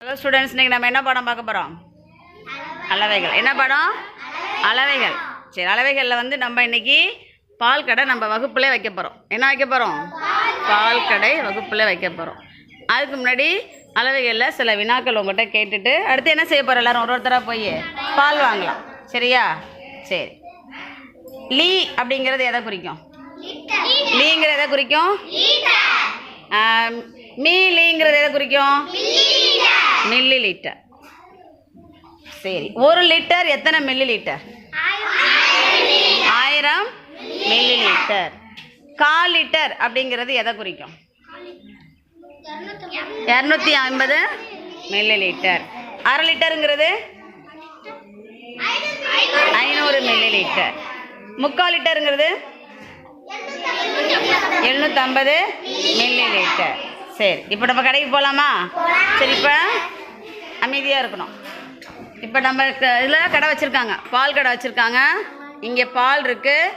Hello students இன்னைக்கு நம்ம என்ன பாடம் பார்க்க போகிறோம் அளவைகள் என்ன பாடம்? அளவைகள் சரி அளவைகளில் வந்து நம்ம இன்னைக்கு பால் கடை நம்ம வகுப்புல வைக்க போகிறோம் என்ன வைக்க போகிறோம் பால் கடை வகுப்புல வைக்க போகிறோம் அதுக்கு முன்னாடி அளவைகளில் சில வினாக்கள் உங்கள்கிட்ட கேட்டுட்டு அடுத்து என்ன செய்ய போகிறோம் எல்லாரும்? ஒரு ஒருத்தராக போய் பால் வாங்கலாம். சரியா? சரி. லீ அப்படிங்கிறது எதை குறிக்கும்? லீங்கிறது எதை குறிக்கும்? மீ லீங்கிறது எதை குறிக்கும்? மில்லி லிட்டர் சரி ஒரு லிட்டர் எத்தனை மில்லி லிட்டர் ஆயிரம் மில்லி லிட்டர் கால் லிட்டர் அப்படிங்கிறது எதை குறிக்கும்? இரநூத்தி ஐம்பது மில்லி லிட்டர் அரை லிட்டருங்கிறது? ஐநூறு மில்லி லிட்டர் முக்கால் லிட்டருங்கிறது? எழுநூற்றம்பது மில்லி லிட்டர் சரி இப்போ நம்ம கடைக்கு போகலாமா சரி இப்போ அமைதியாக இருக்கணும். இப்போ நம்ம இதில் கடை வச்சுருக்காங்க. பால் கடை வச்சுருக்காங்க. இங்கே பால் இருக்குது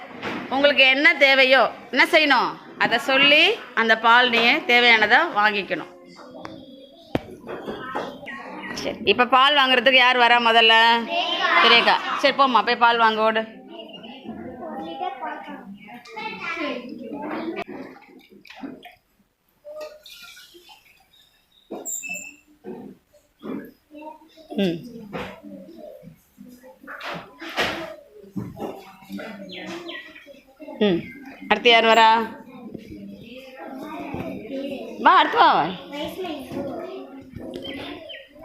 உங்களுக்கு என்ன தேவையோ என்ன செய்யணும்? அதை சொல்லி அந்த பால் நீங்கள் தேவையானதை வாங்கிக்கணும். சரி இப்போ பால் வாங்குறதுக்கு யார் வரா முதல்ல? பெரியக்கா சரி போம்மா போய் பால் வாங்க ஓடு. ம். ம். அடுத்து யார் வரா? வா அடுத்து வா.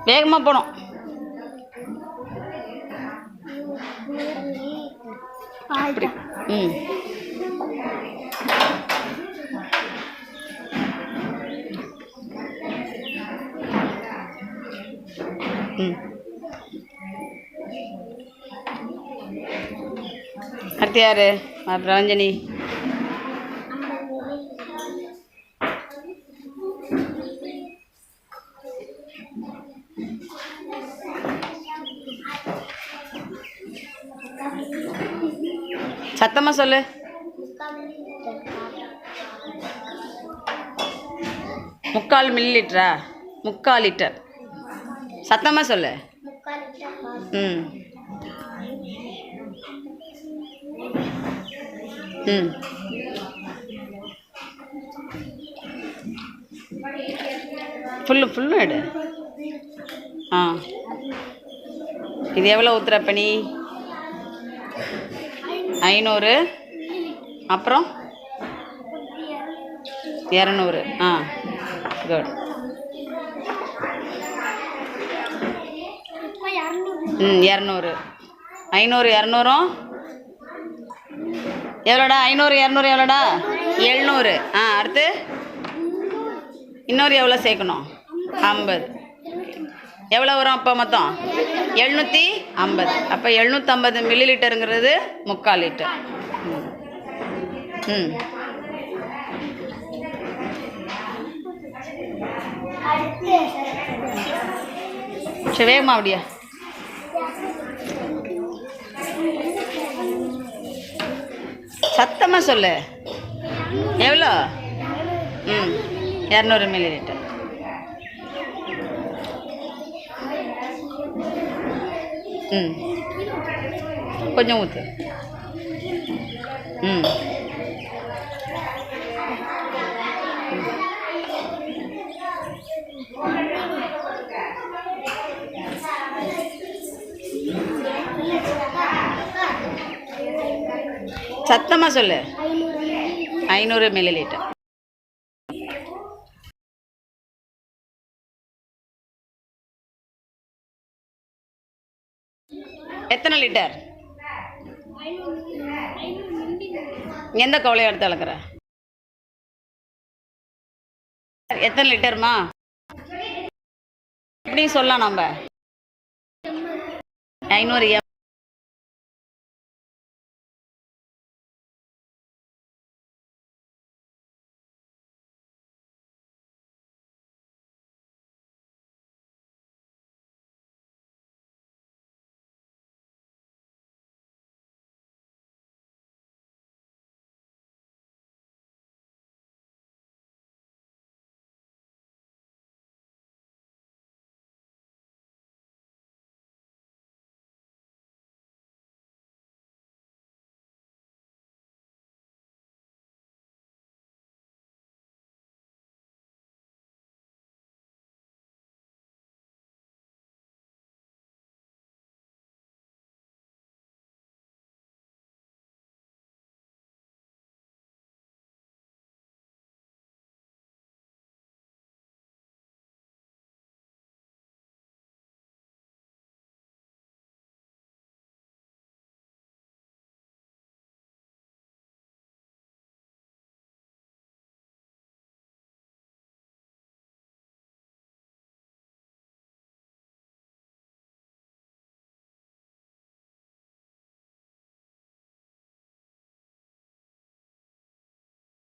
வேகமாக போகணும் அப்படி ம். அடுத்து யாரு பிரவஞ்சனி சத்தமா சொல்லு. முக்கால் மில்லி லிட்டரா முக்கால் லிட்டர் சத்தமா சொல்லு. ம். ம். ஃபுல்லு ஃபுல்லு எடு ஆ. இது எவ்வளோ ஊத்துற பண்ணி ஐநூறு. அப்புறம்? இரநூறு. ஆ. குட் ம் இரநூறு. ஐநூறு இரநூறும் எவ்வளோடா? ஐநூறு இரநூறு எவ்வளோடா? எழுநூறு. ஆ அடுத்து? இன்னொரு எவ்வளோ சேர்க்கணும்? ஐம்பது. எவ்வளோ வரும் அப்போ மொத்தம்? எழுநூற்றி ஐம்பது. அப்போ எழுநூற்றம்பது மில்லி லிட்டருங்கிறது முக்கால் லிட்டர். ம். சரி வேகமா அப்படியா சத்தமாக சொல்லு. எவ்வளோ? ம் இரநூறு மில்லி லிட்டர் ம் கொஞ்சம் ஊற்று ம். சத்தமாக சொல்லு. ஐநூறு மில்லி லிட்டர் எத்தனை லிட்டர்? எந்த கவலையை எடுத்து அளக்குற? எத்தனை லிட்டர்மா? எப்படி சொல்லலாம் நம்ம. ஐநூறு எம்